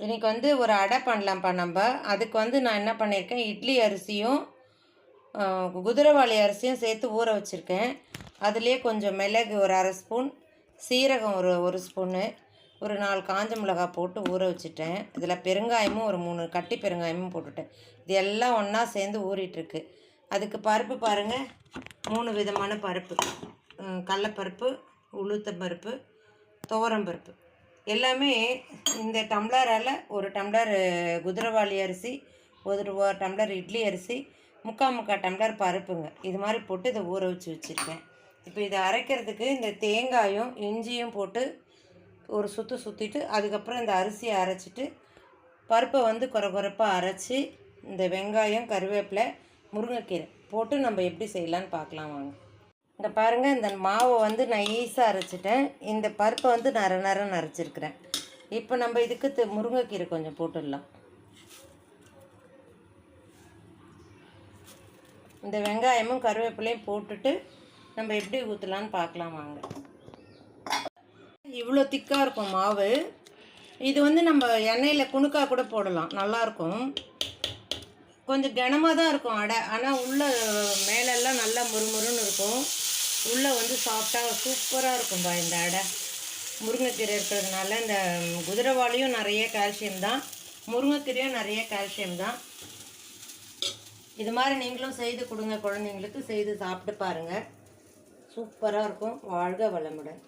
இன்றைக்கி வந்து ஒரு அடை பண்ணலாம்ப்பா நம்ம. அதுக்கு வந்து நான் என்ன பண்ணியிருக்கேன் இட்லி அரிசியும் குதிரைவாளி அரிசியும் சேர்த்து ஊற வச்சுருக்கேன். அதுலேயே கொஞ்சம் மிளகு ஒரு அரை ஸ்பூன் சீரகம் ஒரு ஒரு ஸ்பூனு ஒரு நாலு காஞ்ச மிளகாய் போட்டு ஊற வச்சுட்டேன். இதில் பெருங்காயமும் ஒரு மூணு கட்டி பெருங்காயமும் போட்டுட்டேன். இது எல்லாம் ஒன்றா சேர்ந்து ஊறிட்டுருக்கு. அதுக்கு பருப்பு பாருங்கள் மூணு விதமான பருப்பு. கடலப்பருப்பு உளுத்தம் பருப்பு துவரம் பருப்பு. எல்லாமே இந்த டம்ளரால் ஒரு டம்ளர் குதிரைவாளி அரிசி ஒரு ஒரு டம்ளர் இட்லி அரிசி முக்கால் முக்கால் டம்ளர் பருப்புங்க. இது மாதிரி போட்டு இதை ஊற வச்சு வச்சுருக்கேன். இப்போ இதை அரைக்கிறதுக்கு இந்த தேங்காயும் இஞ்சியும் போட்டு ஒரு சுற்று சுற்றிட்டு அதுக்கப்புறம் இந்த அரிசியை அரைச்சிட்டு பருப்பை வந்து குறை குறைப்பாக அரைச்சி இந்த வெங்காயம் கருவேப்பிலை முருங்கைக்கீரை போட்டு நம்ம எப்படி செய்யலான்னு பார்க்கலாம் வாங்க. இந்த பாருங்கள் இந்த மாவை வந்து நான் ஈஸாக அரைச்சிட்டேன். இந்த பருப்பை வந்து நர நரன்னு அரைச்சிருக்கிறேன். இப்போ நம்ம இதுக்கு முருங்கைக்கீரை கொஞ்சம் போட்டுடலாம். இந்த வெங்காயமும் கருவேப்பிலையும் போட்டுட்டு நம்ம எப்படி ஊற்றலான்னு பார்க்கலாம் வாங்க. இவ்வளோ திக்காக இருக்கும் மாவு. இது வந்து நம்ம எண்ணெயில் குணுக்கா கூட போடலாம். நல்லாயிருக்கும் கொஞ்சம் கனமாக தான் இருக்கும் அடை. ஆனால் உள்ள மேலெல்லாம் நல்லா முறுமுறுன்னு இருக்கும். உள்ளே வந்து சாஃப்டாக சூப்பராக இருக்கும்பா இந்த அடை. முருங்கைக்கீரை இருக்கிறதுனால இந்த குதிரைவாளியும் நிறைய கால்சியம் தான். முருங்கைக்கீரையும் நிறைய கால்சியம் தான். இது மாதிரி நீங்களும் செய்து கொடுங்க குழந்தைங்களுக்கு செய்து சாப்பிட்டு பாருங்கள் சூப்பராக இருக்கும். வாழ்க வளமுடன்.